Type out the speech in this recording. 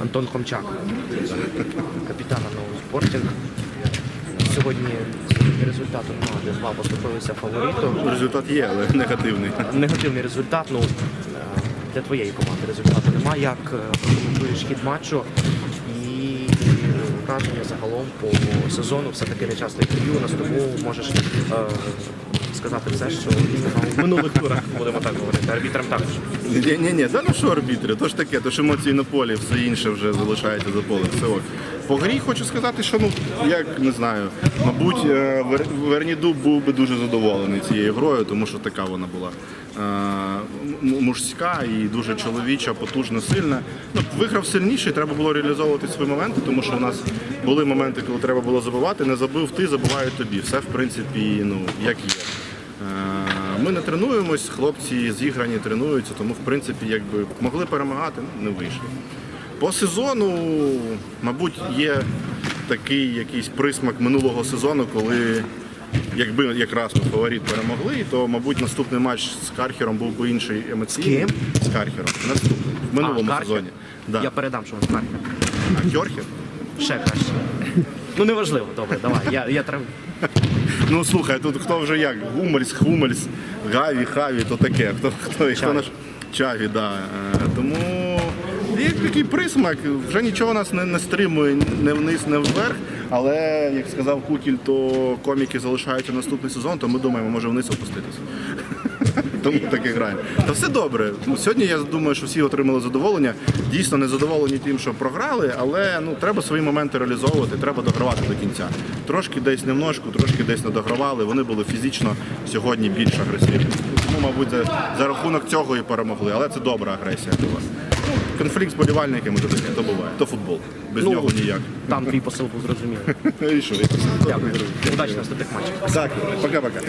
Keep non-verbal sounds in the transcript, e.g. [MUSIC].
Антон Хомчак, капітан нового спортінг. Сьогодні з результатом команди 2 поступилися фавориту. Результат є, але негативний. Негативний результат. Ну е, для твоєї команди результату немає. Як коментуєш прокоментуєш хід матчу враження загалом по сезону? Все таки не часто інтерв'ю. нас тому можеш е, сказати все, що в минулих турах будемо так говорити. Арбітрам також. Ні, ні, ні, да ну що арбітри, то ж таке, то ж емоції на полі, все інше вже залишається за полем. Все ок. По грі хочу сказати, що ну як не знаю, мабуть, е, Вер- Вернідуб був би дуже задоволений цією грою, тому що така вона була е, мужська і дуже чоловіча, потужна, сильна. Ну, виграв сильніший, треба було реалізовувати свої моменти, тому що у нас були моменти, коли треба було забивати. Не забив ти, забувають тобі. Все в принципі, ну як є. Е, Ми не тренуємось, хлопці зіграні тренуються, тому в принципі, якби могли перемагати, ну, не вийшло. По сезону, мабуть, є такий якийсь присмак минулого сезону, коли якби якраз ми фаворит перемогли, то мабуть наступний матч з Кархером був би інший емоційний. ким? З Кархером. Наступний. В минулому Кархер? сезоні. Да. Я передам, що він Кархер. А Кьорхер? Ще краще. Ну неважливо, добре, давай. Я, я трав... Ну слухай, тут хто вже як? Гумельс, Хумельс, Гаві, Хаві, то таке. Хто, хто, хто Чаві. наш Чаві, да. Е, Тому такий присмак, вже нічого нас не, не стримує не вниз, не вверх. Але як сказав Кукіль, то коміки залишаються наступний сезон, то ми думаємо, може вниз опуститися. [LAUGHS] Тому так граємо. Та все добре. Сьогодні я думаю, що всі отримали задоволення. Дійсно не задоволені тим, що програли, але ну треба свої моменти реалізовувати, треба догравати до кінця. Трошки десь не в ножку, трошки десь не догравали. Вони були фізично сьогодні більш агресивні. Тому, мабуть, за, за рахунок цього і перемогли. Але це добра агресія була. Ну, конфлікт з болівальниками то таке, то буває. То футбол. Без Ну, нього ніяк. Там твій посил був зрозумілий. [LAUGHS] І що? Дякую, друзі. Удачі на наступних матчах. Так, пока-пока.